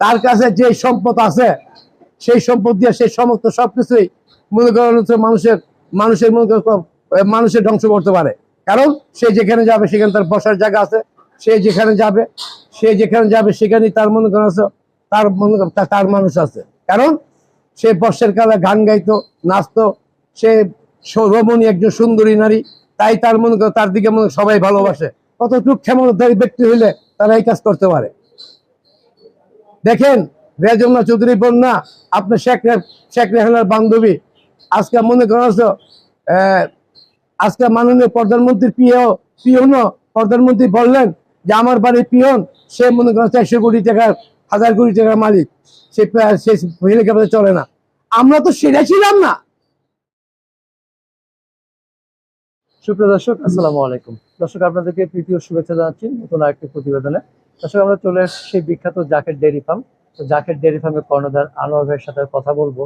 তার কাছে যে সম্পদ আছে, সেই সম্পদ দিয়ে সেই সমস্ত সবকিছুই মনে করেন হচ্ছে মানুষের মানুষের মনে মানুষের ধ্বংস করতে পারে। কারণ সে যেখানে যাবে, সেখানে তার বসার জায়গা আছে, সে যেখানে যাবে, সে যেখানে যাবে, সেখানেই তার মনে করেন তার মনে তার মানুষ আছে। কারণ সে বর্ষের কালে গান গাইতো, নাচতো, সে রমণী একজন সুন্দরী নারী, তাই তার মনে তার দিকে মনে সবাই ভালোবাসে। কত কতটুকু ক্ষমতাধারী ব্যক্তি হইলে তারা এই কাজ করতে পারে? দেখেন, রেজমা চৌধুরী বন্যা আপনার শেখ শেখ রেহানার বান্ধবী। আজকে মনে করছ আজকে মাননীয় প্রধানমন্ত্রীর পিও পিওন প্রধানমন্ত্রী বললেন যে আমার বাড়ির পিয়ন সে মনে করেন চারশো কোটি টাকার, হাজার কোটি টাকার মালিক। সে হেলিকপ্টারে চলে না। আমরা তো সেটা ছিলাম না। সুপ্রিয় দর্শক, আসসালামু আলাইকুম। দর্শক, আপনাদেরকে তৃতীয় শুভেচ্ছা জানাচ্ছি নতুন আরেকটি প্রতিবেদনে। দর্শক আমরা চলে এসেছি সেই বিখ্যাত জাকের ডেয়ারি ফার্ম। তো জাকের ডেয়ারি ফার্মের কর্ণধার আনোয়ার ভাইয়ের সাথে কথা বলব।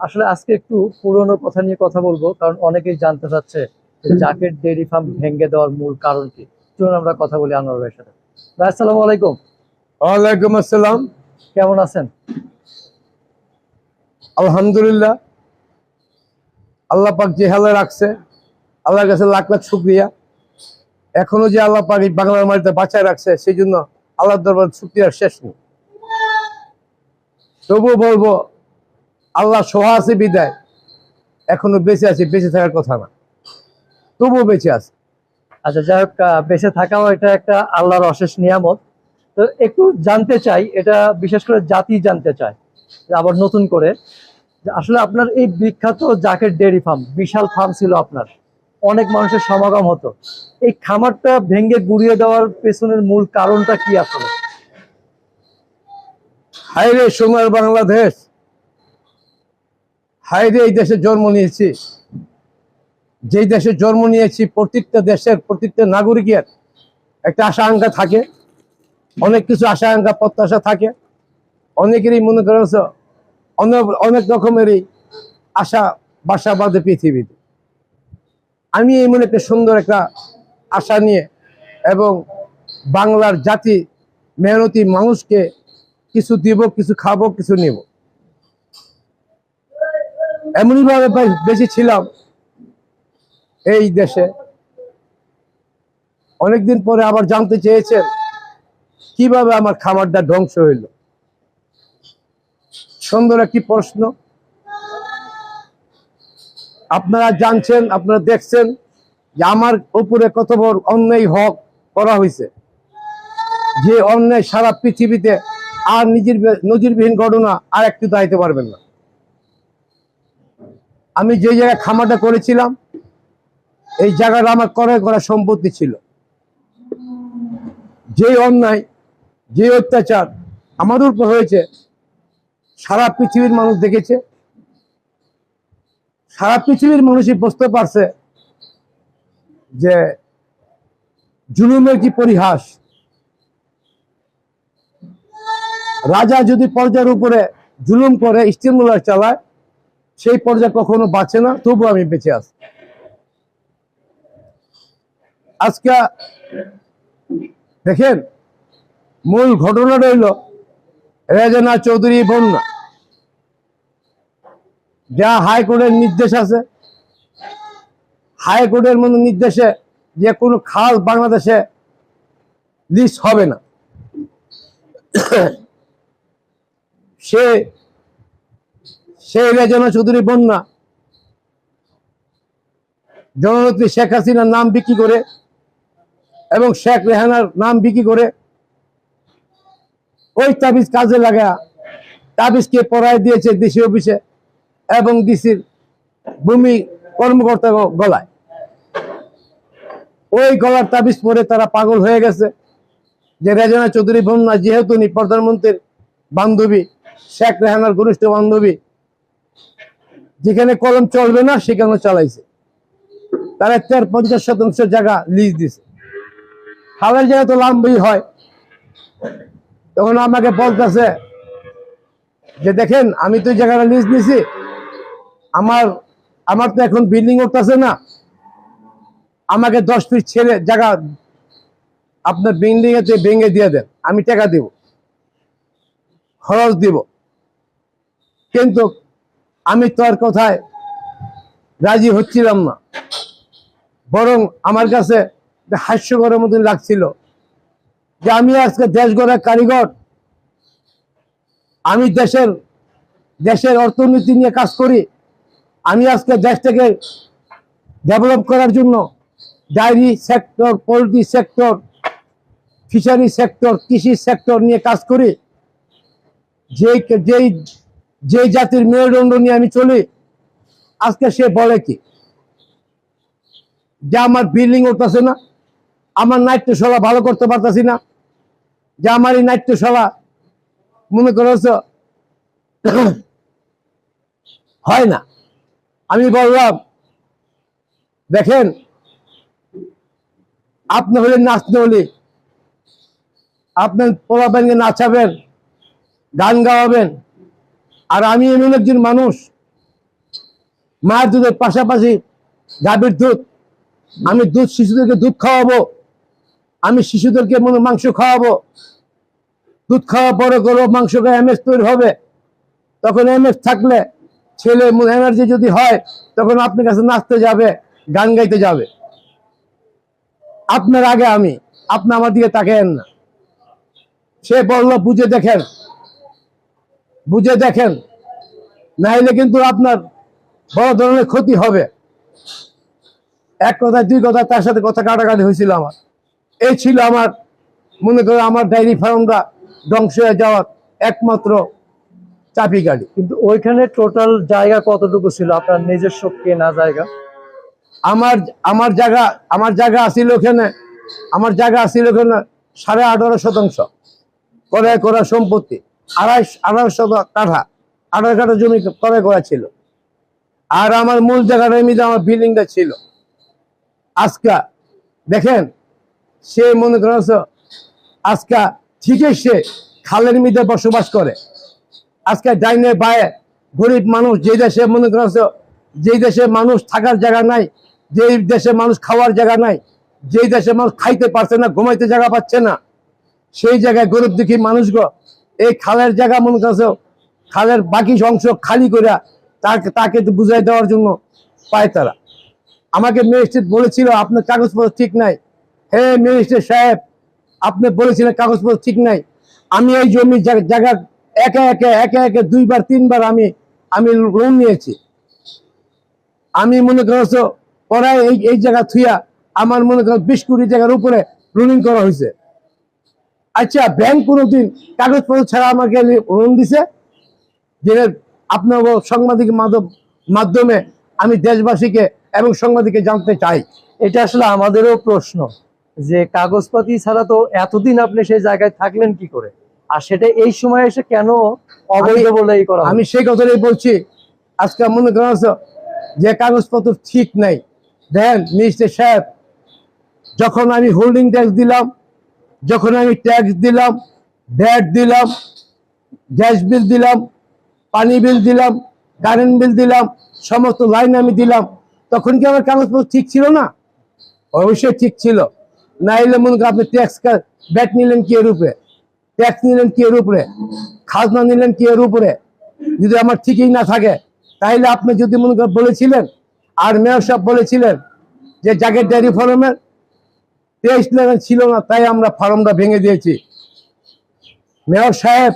আসলে আজকে একটু পুরনো কথা নিয়ে কথা বলব কারণ অনেকেই জানতে চাচ্ছে জাকের ডেয়ারি ফার্ম ভেঙে দেওয়ার মূল কারণ কি। চলুন আমরা কথা বলি আনোয়ার ভাইয়ের সাথে। ভাই আসসালামু আলাইকুম। ওয়ালাইকুম আসসালাম। কেমন আছেন? আলহামদুলিল্লাহ। আল্লাহ পাক যে হালে রাখছে আল্লাহর কাছে লাখ লাখ শুক্রিয়া। এখনও যে আল্লাহ পাক এই বাংলার মাটিতে বাঁচায় রাখছে সেই জন্য আল্লাহর দরবার শুক্রিয়ার শেষ নেই। তবুও বলব, আল্লাহ সোহা আছে বিদায়, এখনও বেঁচে আছে, বেঁচে থাকার কথা না। তবুও বেঁচে আছে। আচ্ছা যাই হোক বেঁচে থাকাও এটা একটা আল্লাহর অশেষ নিয়ামত। তো একটু জানতে চাই, এটা বিশেষ করে জাতি জানতে চায় আবার নতুন করে। আসলে আপনার এই বিখ্যাত জাকের ডেয়ারি ফার্ম, বিশাল ফার্ম ছিল আপনার। অনেক মানুষের সমাগম হতো। এই খামারটা ভেঙে গুড়িয়ে দেওয়ার পেছনের মূল কারণটা কি আসলে? হাইরে সোনার বাংলাদেশ! হাইরে এই দেশে জন্ম নিয়েছি। যেই দেশে জন্ম নিয়েছি, প্রত্যেকটা দেশের প্রত্যেকটা নাগরিকের একটা আশা আকাঙ্ক্ষা থাকে। অনেক কিছু আশা আকাঙ্ক্ষা, প্রত্যাশা থাকে। অনেকেরই মনে করেছ, অনেক অনেক রকমেরই আশা, বাসা বাঁধে পৃথিবীতে। আমি এই মনে একটা সুন্দর একটা আশা নিয়ে এবং বাংলার জাতি মেহনতি মানুষকে কিছু দিব, কিছু খাব, কিছু নিব। এমনই ভাবে বেশি ছিলাম এই দেশে। অনেকদিন পরে আবার জানতে চেয়েছেন কীভাবে আমার খামারটা ধ্বংস হইল। সুন্দর একটি প্রশ্ন। আপনারা জানছেন, আপনারা দেখছেন যে আমার উপরে কত বড় অন্যায় হক করা হয়েছে। যে অন্যায় সারা পৃথিবীতে আর নিজের নজিরবিহীন ঘটনা আর একটু দাইতে পারবেন না। আমি যে জায়গায় খামারটা করেছিলাম, এই জায়গাটা আমার করে করা সম্পত্তি ছিল। যে অন্যায় যে অত্যাচার আমার উপর হয়েছে, সারা পৃথিবীর মানুষ দেখেছে। সারা পৃথিবীর মানুষই বুঝতে পারছে যে জুলুমের কি পরিহাস। রাজা যদি পর্যায়ের উপরে জুলুম করে স্টিমুলার চালায়, সেই পর্যায়ে কখনো বাঁচে না, তবু আমি বেঁচে আছি। আজকে দেখেন, মূল ঘটনা রইল, রেজনা চৌধুরী বন্যা। যা হাইকোর্টের নির্দেশ আছে হাইকোর্টের মতো নির্দেশে যে কোনো খাল বাংলাদেশে লিস্ট হবে না। সে সেই রেজনা চৌধুরী বন্যা, জননেত্রী শেখ হাসিনার নাম বিক্রি করে এবং শেখ রেহানার নাম বিক্রি করে ওই তাবিজ কাজে লাগা তাবিজকে পড়ায় দিয়েছে ডিসি অফিসে। এবং ডিসির ভূমি কর্মকর্তা গলায়। ওই গলার তাবিজ পরে তারা পাগল হয়ে গেছে যে রেজনা চৌধুরী বন্যা যেহেতু উনি প্রধানমন্ত্রীর বান্ধবী, শেখ রেহানার ঘনিষ্ঠ বান্ধবী, যেখানে কলম চলবে না সেখানে চালাইছে। তারা চার পঞ্চাশ শতাংশ জায়গা লিজ দিছে। খালের জায়গা তো লাম্বই হয়, তখন আমাকে বলতেছে যে, দেখেন, আমি তো জায়গাটা লিজ নিছি আমার আমার তো এখন বিল্ডিং উঠতেছে না। আমাকে দশ ফিট ছেড়ে জায়গা আপনার বিল্ডিং এতে ভেঙে দিয়ে দেন আমি টাকা দেব। খরচ দিব। কিন্তু আমি তোর কথায় রাজি হচ্ছিলাম না। বরং আমার কাছে হাস্যকরের মতন লাগছিল যে আমি আজকে দেশ গড়ার কারিগর। আমি দেশের দেশের অর্থনীতি নিয়ে কাজ করি। আমি আজকে দেশটাকে ডেভেলপ করার জন্য dairy sector poultry sector fishery sector কৃষি সেক্টর নিয়ে কাজ করি। যেই যেই যেই জাতির মেরুদণ্ড নিয়ে আমি চলি, আজকে সে বলে কি? যে আমার বিল্ডিং উঠতেছে না, আমার নাট্যশালা ভালো করতে পারতেছি না, যে আমার এই নাট্যশালা মনে করেছ, হয় না। আমি বললাম, দেখেন, আপনি হলেন নাচতে হলে আপনার পোলা ব্যাঙ্গে নাচাবেন, গান গাওয়াবেন, আর আমি এমন একজন মানুষ, মায়ের দুধের পাশাপাশি গাভীর দুধ। আমি দুধ শিশুদেরকে দুধ খাওয়াবো, আমি শিশুদেরকে মনে মাংস খাওয়াবো। দুধ খাওয়া পরে করব মাংস খাওয়া এমএস তৈরি হবে। তখন এমএস থাকলে ছেলে এনার্জি যদি হয়, তখন আপনার কাছে নাচতে যাবে, গান গাইতে যাবে। আপনার আগে আমি, আপনি আমার দিকে তাকেন না। সে বলল, বুঝে দেখেন বুঝে দেখেন, নাইলে কিন্তু আপনার বড় ধরনের ক্ষতি হবে। এক কথা দুই কথা তার সাথে কথা কাটাকাটি হয়েছিল আমার। এই ছিল আমার, মনে করো, আমার ডায়েরি ফার্মটা ধ্বংস হয়ে যাওয়ার একমাত্র চাপি গাড়ি। কিন্তু ওইখানে টোটাল জায়গা কতটুকু ছিল? আপনার নিজস্ব কেনা জায়গা? আমার আমার জায়গা আমার জায়গা আসিল ওখানে আমার জায়গা আসিল ওখানে সাড়ে আঠারো শতাংশ। করে করা সম্পত্তি আড়াই আড়াই শত কাঠা আড়াই কাঠা জমি করে করা ছিল। আর আমার মূল জায়গাটা এমনিতে আমার বিল্ডিংটা ছিল। আজকা দেখেন সে মনে করেছ আজকা ঠিকই সে খালের মধ্যে বসবাস করে। আজকে ডাইনে বায়ে গরিব মানুষ যে দেশে মনে করেছ যেই দেশে মানুষ থাকার জায়গা নাই যেই দেশে মানুষ খাওয়ার জায়গা নাই যেই দেশে মানুষ খাইতে পারছে না, ঘুমাইতে জায়গা পাচ্ছে না, সেই জায়গায় গরিব দুঃখী মানুষগো, এই খালের জায়গা মনে করছে খালের বাকি অংশ খালি করে তাকে তাকে বুঝাই দেওয়ার জন্য পায় তারা। আমাকে ম্যাজিস্ট্রেট বলেছিল, আপনার কাগজপত্র ঠিক নাই। হে ম্যাজিস্ট্রেট সাহেব, আপনি বলেছিলেন কাগজপত্র ঠিক নাই। আমি এই জমি জায়গা একে একে একে একে দুইবার, তিনবার আমি আমি লোন নিয়েছি। আমি মনে করছ পড়ায় এই এই জায়গা থুইয়া আমার মনে করো বিশ কোটি টাকার উপরে লোনিং করা হয়েছে। আচ্ছা ব্যাংক কোনোদিন কাগজপত্র ছাড়া আমাকে লোন দিছে? যে আপনার সাংবাদিক মাধ্যম মাধ্যমে আমি দেশবাসীকে এবং সাংবাদিককে জানতে চাই। এটা আসলে আমাদেরও প্রশ্ন যে কাগজপাতি ছাড়া তো এতদিন আপনি সেই জায়গায় থাকলেন কি করে? আর সেটা এই সময় এসে কেন অবৈধ বলে করা আমি সেই কথাটাই বলছি। আজকে মনে করছ যে কাগজপত্র ঠিক নাই। দেখেন মিনিস্টার সাহেব যখন আমি হোল্ডিং ট্যাক্স দিলাম যখন আমি ট্যাক্স দিলাম ভ্যাট দিলাম গ্যাস বিল দিলাম পানি বিল দিলাম কারেন্ট বিল দিলাম সমস্ত লাইন আমি দিলাম তখন কি আমার কাগজপত্র ঠিক ছিল না? অবশ্যই ঠিক ছিল। না এলে মনে করেন আপনি ট্যাক্স ব্যাট নিলেন কি উপরে? ট্যাক্স নিলেন কি এর উপরে? খাজনা নিলেন কি এর উপরে? যদি আমার ঠিকই না থাকে, তাহলে আপনি যদি মনে করেন বলেছিলেন, আর মেয়র সাহেব বলেছিলেন যে জাগের ডেয়ারি ফার্মের তেইশ লেভেল ছিল না, তাই আমরা ফার্মটা ভেঙে দিয়েছি। মেয়র সাহেব,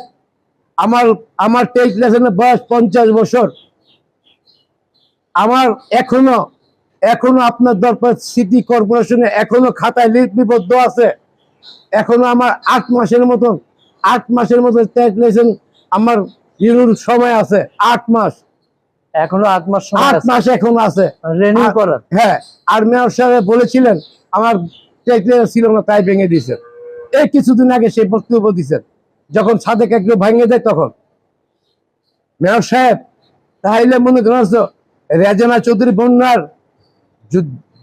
আমার আমার তেইশ লেভেলের বয়স পঞ্চাশ বছর। আমার এখনও এখনও আপনার দরকার সিটি কর্পোরেশনে এখনও খাতায় লিপিবদ্ধ আছে। এখনও আমার আট মাসের মতন আট মাসের মতন ট্যাক্স লাইসেন্স আমার ইউর সময় আছে আট মাস। এখনও আট মাস আট মাস এখন আছে। রেনিউ করার। হ্যাঁ আর মেয়র সাহেব বলেছিলেন আমার ট্যাক্স ছিল না তাই ভেঙে দিয়েছেন। এই কিছুদিন আগে সেই বক্তব্য দিয়েছেন। যখন সাদেক একটু ভেঙে দেয় তখন। মেয়র সাহেব তাইলে মনে করছ রেজানা চৌধুরী বন্যার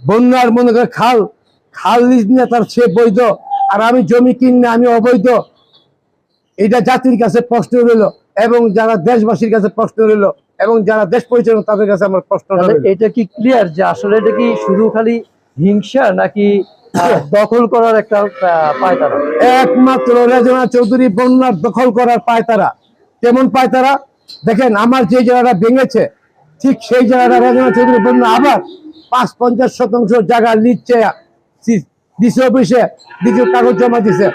বন্যার মনে করে খাল খাল নিয়ে তার সে বৈধ। আর আমি জমি কিনে আমি অবৈধ। এটা জাতির কাছে প্রশ্ন রইল এবং যারা দেশবাসীর কাছে প্রশ্ন রইল এবং যারা দেশ পরিচালনা তাদের কাছে আমার প্রশ্ন এটা কি ক্লিয়ার যে আসলে এটা কি শুধু খালি হিংসা নাকি দখল করার একটা পায়তারা? একমাত্র রেজনা চৌধুরী বন্যার দখল করার পায় তারা কেমন পায় তারা দেখেন আমার যে জায়গাটা ভেঙেছে ঠিক সেই জায়গাটা রেজনা চৌধুরী বন্যা আবার পাঁচ পঞ্চাশ শতাংশ জায়গা নিচ্ছে ডিসি অফিসে দ্বিতীয় কাগজ জমা দিছে।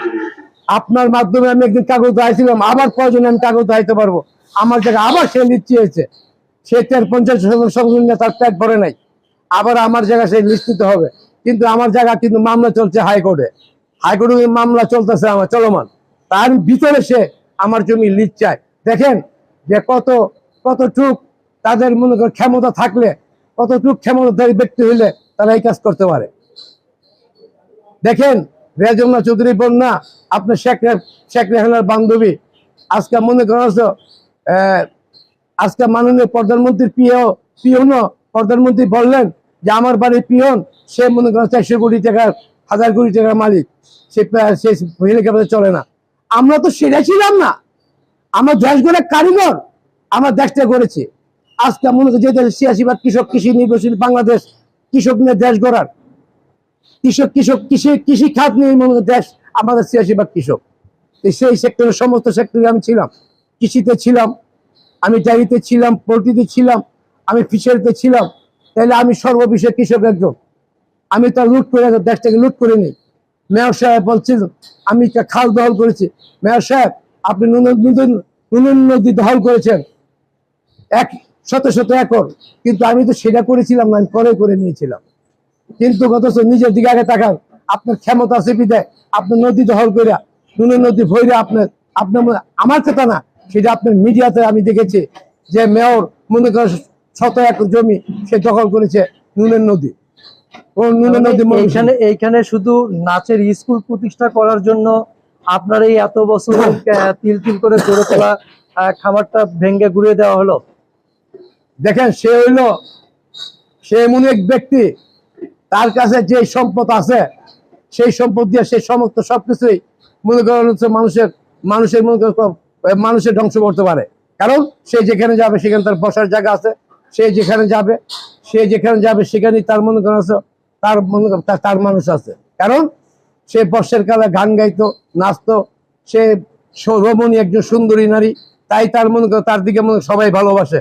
আপনার মাধ্যমে আমি একদিন কাগজ দাঁড়িয়েছিলাম আবার প্রয়োজনে আমি কাগজ দাঁড়াইতে পারব? আমার জায়গা আবার সে নিচ্ছে হয়েছে। সে তার পঞ্চাশ শতাংশ তার পেট ভরে নাই। আবার আমার জায়গা সে লিস্ট নিতে হবে। কিন্তু আমার জায়গা কিন্তু মামলা চলছে হাইকোর্টে। হাইকোর্টে মামলা চলতেছে আমার, চলমান। তার ভিতরে সে আমার জমি লিজ চায় দেখেন যে কত, কতটুক তাদের মনে করেন ক্ষমতা থাকলে, কতটুক ক্ষমতাধারী ব্যক্তি হইলে তারা এই কাজ করতে পারে। দেখেন রেজমনা চৌধুরী বন্যা আপনার শেখ শেখ রেহানার বান্ধবী। আজকে মনে করছ আজকে মাননীয় প্রধানমন্ত্রীর পিও, পিওন, প্রধানমন্ত্রী বললেন যে আমার বাড়ির পিয়ন সে মনে করেন চারশো কোটি টাকার, হাজার কোটি টাকার মালিক। সে হেলিকপ্টার চলে না। আমরা তো সেটা ছিলাম না। আমরা দেশ গড়ে কারিগর আমরা দেশটা করেছি আজকে মনে করি যে দেশে ছিয়াশি ভাগ কৃষক, কৃষি নির্ভরশীল বাংলাদেশ, কৃষক নিয়ে দেশ গড়ার। কৃষক কৃষক, কৃষি কৃষি খাত নিয়ে দেশ, আমাদের ছিয়াশি ভাগ কৃষক সেই সেক্টরের সমস্ত সেক্টরে আমি ছিলাম। কৃষিতে ছিলাম, আমি ডায়েরিতে ছিলাম, পোলট্রিতে ছিলাম, আমি ফিশারিতে ছিলাম। তাহলে আমি সর্ববিষয়ে কৃষক একজন। আমি তো আর লুট করে দেশটাকে লুট করে নিই। মেয়র সাহেব বলছেন আমি খাল দখল করেছি। মেয়র সাহেব, আপনি নুন নদী দখল করেছেন। এক, শত শত একর। কিন্তু আমি তো সেটা করেছিলাম না, আমি পরে করে নিয়েছিলাম। কিন্তু অথচ নিজের দিকে আগে তাকান। আপনার ক্ষমতা বিদায়। আপনার নদী দখল করে নুনের নদী ভৈরে আপনার আপনার আমার কথা না সেটা আপনার মিডিয়াতে আমি দেখেছি যে মেয়র মনে করেন শত একর জমি সে দখল করেছে নুনের নদী। ও নুনের নদী এইখানে এইখানে শুধু নাচের স্কুল প্রতিষ্ঠা করার জন্য আপনার এই এত বছর তিল তিল করে গড়ে তোলা খামারটা ভেঙ্গে ঘুরিয়ে দেওয়া হলো? দেখেন সে হইল সে এমন এক ব্যক্তি তার কাছে যে সম্পদ আছে সেই সম্পদ দিয়ে সেই সমস্ত সবকিছুই মনে করেন হচ্ছে মানুষের মানুষের মনে মানুষের ধ্বংস করতে পারে। কারণ সে যেখানে যাবে সেখানে তার বসার জায়গা আছে সে যেখানে যাবে সে যেখানে যাবে সেখানেই তার মনে করেন আছে, তার মনে তার- মানুষ আছে। কারণ সে বর্ষের কালে গান গাইতো নাচতো সে রমণী একজন সুন্দরী নারী তাই তার মনে করো তার দিকে মনে সবাই ভালোবাসে।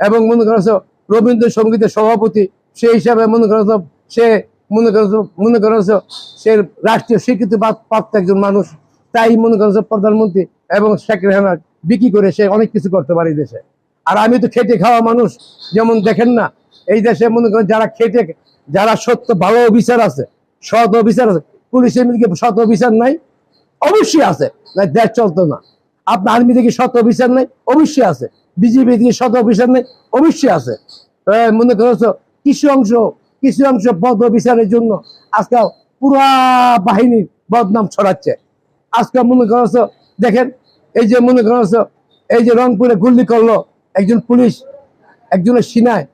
এবং মনে করছ রবীন্দ্রসঙ্গীতের সভাপতি সেই হিসাবে মনে করছ সে মনে করছ মনে করছ সে রাষ্ট্রীয় স্বীকৃতি পাত- প্রাপ্ত একজন মানুষ, তাই মনে করছ প্রধানমন্ত্রী এবং শেখ রেহানা বিক্রি করে সে অনেক কিছু করতে পারে দেশে। আর আমি তো খেটে খাওয়া মানুষ, যেমন দেখেন না, এই দেশে মনে করেন যারা খেটে, যারা সত্য ভালো অফিসার আছে, সৎ অফিসার আছে, পুলিশের মধ্যে কি সৎ অফিসার নাই, অবশ্যই আছে না দেশ চলতো না। আপনার আর্মি থেকে সৎ অফিসার নাই, অবশ্যই আছে। বিজেপি থেকে সৎ অফিসার নাই, অবশ্যই আছে। মনে করছ কিছু অংশ কিছু অংশ পদ অফিসারের জন্য আজকে পুরা বাহিনীর বদনাম ছড়াচ্ছে। আজকে মনে করছ দেখেন, এই যে মনে করছ এই যে রংপুরে গুল্লি করল একজন পুলিশ, একজনের সিনায়,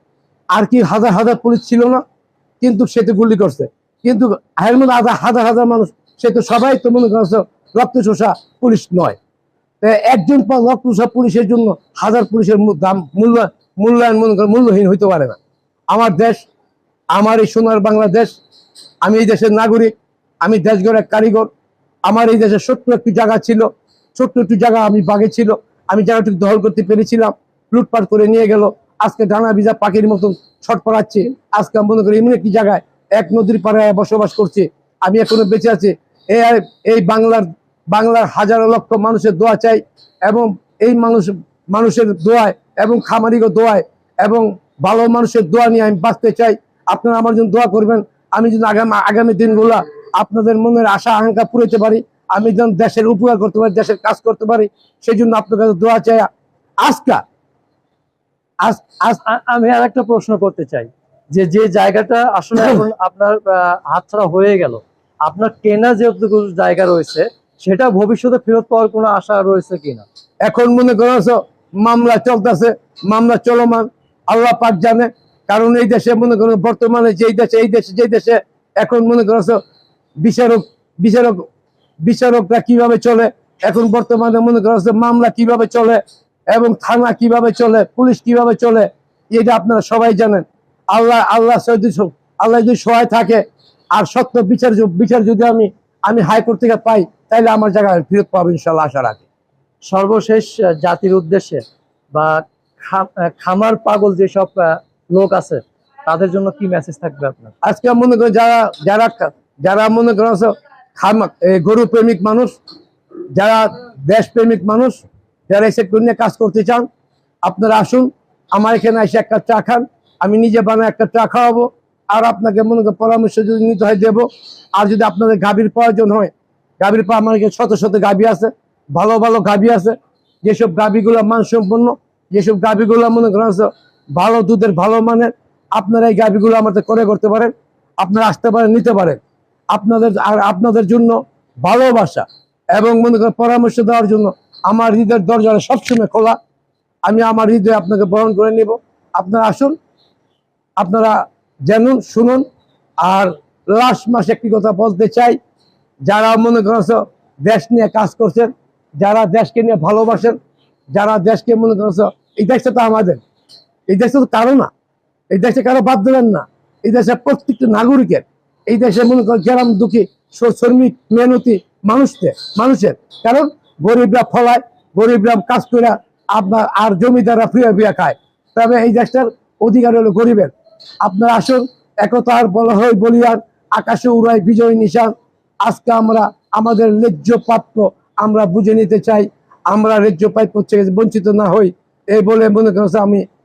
আর কি হাজার হাজার পুলিশ ছিল না, কিন্তু সে তো গুলি করছে। কিন্তু এর মধ্যে হাজার হাজার মানুষ, সে তো সবাই তো মনে করছ রক্ত শোষা পুলিশ নয়। একজন রক্ত শোষা পুলিশের জন্য হাজার পুলিশের দাম মূল্য, মূল্যায়ন মনে করো মূল্যহীন হইতে পারে না। আমার দেশ আমার এই সোনার বাংলাদেশ, আমি এই দেশের নাগরিক, আমি দেশ গড়ের কারিগর, আমার এই দেশে ছোট্ট একটি জায়গা ছিল, ছোট্ট একটু জায়গা আমি বাগে ছিল, আমি জায়গাটুকু দখল করতে পেরেছিলাম, লুটপাট করে নিয়ে গেল, আজকে ডানা ভিজা পাখির মতন ছটপড়াচ্ছি আজকে আমি মনে করি এমন একটি জায়গায় এক নদীর পাড়ে বসবাস করছি, আমি এখনও বেঁচে আছি। এই বাংলার বাংলার হাজারো লক্ষ মানুষের দোয়া চাই এবং এই মানুষ, মানুষের দোয়ায় এবং খামারিগো দোয়ায় এবং ভালো মানুষের দোয়া নিয়ে আমি বাঁচতে চাই। আপনারা আমার জন্য দোয়া করবেন। আমি যেন আগামী আগামী দিনগুলা আপনাদের মনের আশা আকাঙ্ক্ষা পুরোতে পারি। আমি যেন দেশের উপকার করতে পারি দেশের কাজ করতে পারি। সেই জন্য আপনার কাছে দোয়া চাই। আজকা আমি আর একটা প্রশ্ন করতে চাই। যে যে জায়গাটা আসলে আপনার হাতছাড়া হয়ে গেল। আপনার কেনা যেটুকু জায়গা রয়েছে সেটা ভবিষ্যতে ফেরত পাওয়ার কোনো আশা রয়েছে কিনা? এখন মনে করছ মামলা চলতেছে মামলা চলমান আল্লাহ পাক জানে। কারণ এই দেশে মনে করো বর্তমানে যেই দেশে, এই দেশে যেই দেশে এখন মনে করছ বিচারক বিচারক, বিচারকরা কীভাবে চলে, এখন বর্তমানে মনে করছ মামলা কীভাবে চলে এবং থানা কীভাবে চলে, পুলিশ কীভাবে চলে, এটা আপনারা সবাই জানেন। আল্লাহ আল্লাহ আল্লাহ যদি সহায় থাকে, আর সত্য বিচার বিচার যদি আমি আমি হাইকোর্ট থেকে পাই তাহলে আমার জায়গায় ফেরত পাবো ইনশাল্লাহ আশা রাখি। সর্বশেষ জাতির উদ্দেশ্যে বা খামার পাগল যেসব লোক আছে, তাদের জন্য কি মেসেজ থাকবে আপনার? আজকে মনে করেন যারা যারা যারা মনে করেন গরু প্রেমিক মানুষ, যারা দেশ প্রেমিক মানুষ, যারা সেক্টর নিয়ে কাজ করতে চান, আপনারা আসুন, আমার এখানে এসে একটা চা খান, আমি নিজে বানায় একটা চা খাওয়াবো, আর আপনাকে মনে করেন পরামর্শ যদি নিতে হয় দেবো, আর যদি আপনাদের গাভীর প্রয়োজন হয়, গাভীর পা আমার শত শত গাভী আছে, ভালো ভালো গাভী আছে, যেসব গাভীগুলো মানসম্পন্ন, যেসব গাভীগুলো মনে করেন ভালো দুধের ভালো মানের আপনারা এই গাভীগুলো আমাদের করে করতে পারেন, আপনারা আসতে পারেন, নিতে পারেন। আপনাদের, আর আপনাদের জন্য ভালোবাসা এবং মনে করেন পরামর্শ দেওয়ার জন্য আমার হৃদয়ের দরজাটা সবসময় খোলা। আমি আমার হৃদয়ে আপনাকে বরণ করে নিব। আপনারা আসুন, আপনারা জানুন, শুনুন। আর লাস্ট মাসে একটি কথা বলতে চাই, যারা মনে করছে দেশ নিয়ে কাজ করছেন, যারা দেশকে নিয়ে ভালোবাসেন, যারা দেশকে মনে করছে, এই দেশটা তো আমাদের। এই দেশটা তো কারও না। এই দেশে কারও বাদ দেবেন না। এই দেশের প্রত্যেকটা নাগরিকের, এই দেশে মনে করেন গ্রাম দুঃখী শ্রমিক, মেহনতি মানুষদের মানুষের। কারণ গরিবরা ফলায়, গরিবরা কাজ করে, আপনার আর জমিদাররা ফিরে ফিরে খায়। তবে এই দেশটার অধিকার হলো গরিবের। আপনারা আসুন একতার বলা হয় বলিয়ার আকাশে উড়ায় বিজয় নিশান। আজকে আমরা আমাদের ন্যায্য প্রাপ্য আমরা বুঝে নিতে চাই। আমরা ন্যায্য প্রাপ্য থেকে বঞ্চিত না হই। এই বলে মনে করছে আমি